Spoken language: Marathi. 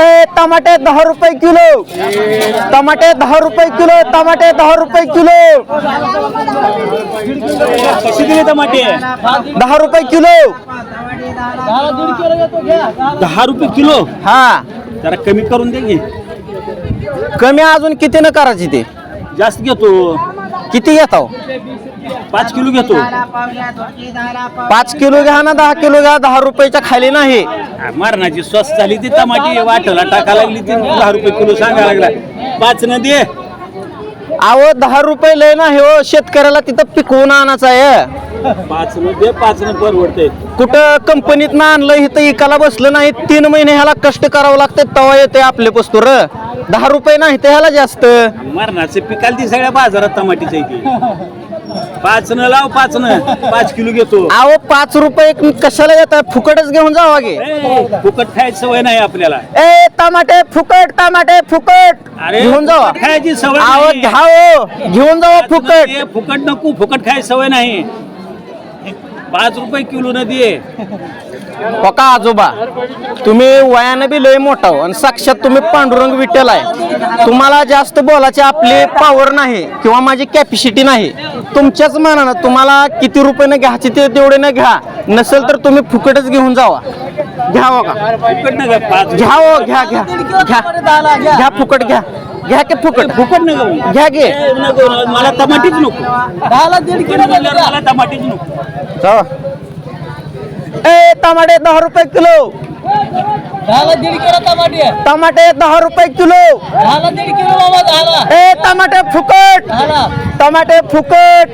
ए टमाटे दहा रुपये किलो. टमाटे दहा रुपये किलो टमाटे दहा रुपये किलो. कशी दिली टमाटे? दहा रुपये किलो. दहा रुपये किलो? हा. जरा कमी करून दे की. कमी अजून किती न करायची ते? जास्त घेतो. किती घेताव पाच किलो घेतो. पाच किलो घ्या ना दहा किलो घ्या दहा रुपयाच्या खाली नाही. हा, मरणाची स्वस्त झाली ती टमाटी वाटायला टाका लागली ती दहा रुपये किलो सांगायला लागला. पाच न दे. अहो दहा रुपये लय नाही हो शेतकऱ्याला तिथं पिकवून आणायचं आहे. परवडते कुठं कंपनीत ना आणलं इथं इकाला बसलं नाही तीन महिने ह्याला कष्ट करावं लागतं तेव्हा येते आपले पस्तूर. दहा रुपये नाही ते ह्याला जास्त. मरणाचे पिकाल ती सगळ्या बाजारात टमाटीच्या इथे पाच न लाव पाच न पाच किलो घेतो. अहो पाच रुपये कशाला येतात फुकटच घेऊन जावा गे ए, फुकट खायची सवय नाही आपल्याला. ए टमाटे फुकट टमाटे फुकट. अरे घेऊन जावा. फुकट खायची सवय अहो नाही. घ्या हो. घेऊन जावा फुकट. फुकट नको फुकट खायची सवय नाही. पाच रुपये किलो न दे बघा आजोबा तुम्ही वयानं बी लय मोठा हो आणि साक्षात तुम्ही पांडुरंग विठ्ठल आहे. तुम्हाला जास्त बोलायची आपली पॉवर नाही किंवा माझी कॅपॅसिटी नाही. तुमच्याच मनानं तुम्हाला किती रुपयानं घ्यायचे ते तेवढे न घ्या. नसेल तर तुम्ही फुकटच घेऊन जावा. घ्या हो का? फुकट नका पाच घ्या हो घ्या घ्या. घ्या. घ्या फुकट घ्या. घ्या की फुकट. फुकट नका घ्या घे नको मला टमाटीच नको. दीड मला टमाटीच नको. ए टमाटे दहा रुपये किलो. दहाला दीड किलो टमाटे दहा रुपये किलो. दहाला दीड किलो बाबा दहाला. ए टमाटे फुकट. दहाला. टमाटे फुकट.